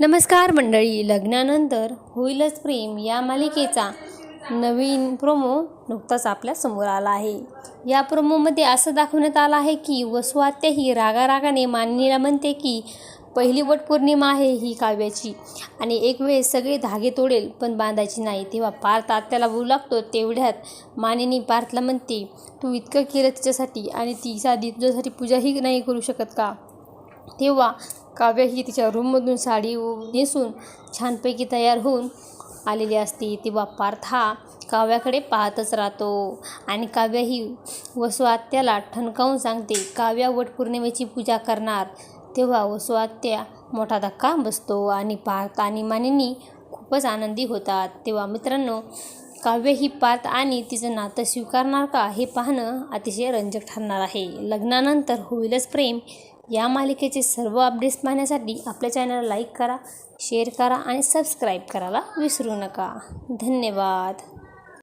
नमस्कार मंडळी लग्नानंतर होईलच प्रेम या मालिकेचा नवीन प्रोमो नुकताच आपल्यासमोर आला आहे. या प्रोमोमध्ये असं दाखवण्यात आलं आहे की वसुआत्या ही रागारागाने मानिनीला म्हणते की पहिली वटपौर्णिमा आहे ही काव्याची आणि एक वेळ सगळे धागे तोडेल पण बांधायची नाही. तेव्हा पार्थ आत्याला बोलू लागतो तेवढ्यात मानिनी पार्थला म्हणते तू इतकं केलं तिच्यासाठी आणि ती साधी तुझ्यासाठी पूजाही नाही करू शकत का? तेव्हा काव्या ही तिच्या रूममधून साडी नेसून छानपैकी तयार होऊन आलेली असते. तेव्हा पार्थ हा काव्याकडे पाहतच राहतो आणि काव्या ही वसुआत्याला ठणकावून सांगते काव्या वटपौर्णिमेची पूजा करणार. तेव्हा वसुआत्या मोठा धक्का बसतो आणि पार्थ आणि मानिनी खूपच आनंदी होतात. तेव्हा मित्रांनो काव्य ही पात आणि तिचं नातं स्वीकारणार का हे पाहणं अतिशय रंजक ठरणार आहे. लग्नानंतर होईलच प्रेम. या मालिकेचे सर्व अपडेट्स पाहण्यासाठी आपल्या चॅनलला लाईक करा शेअर करा आणि सबस्क्राईब करायला विसरू नका. धन्यवाद.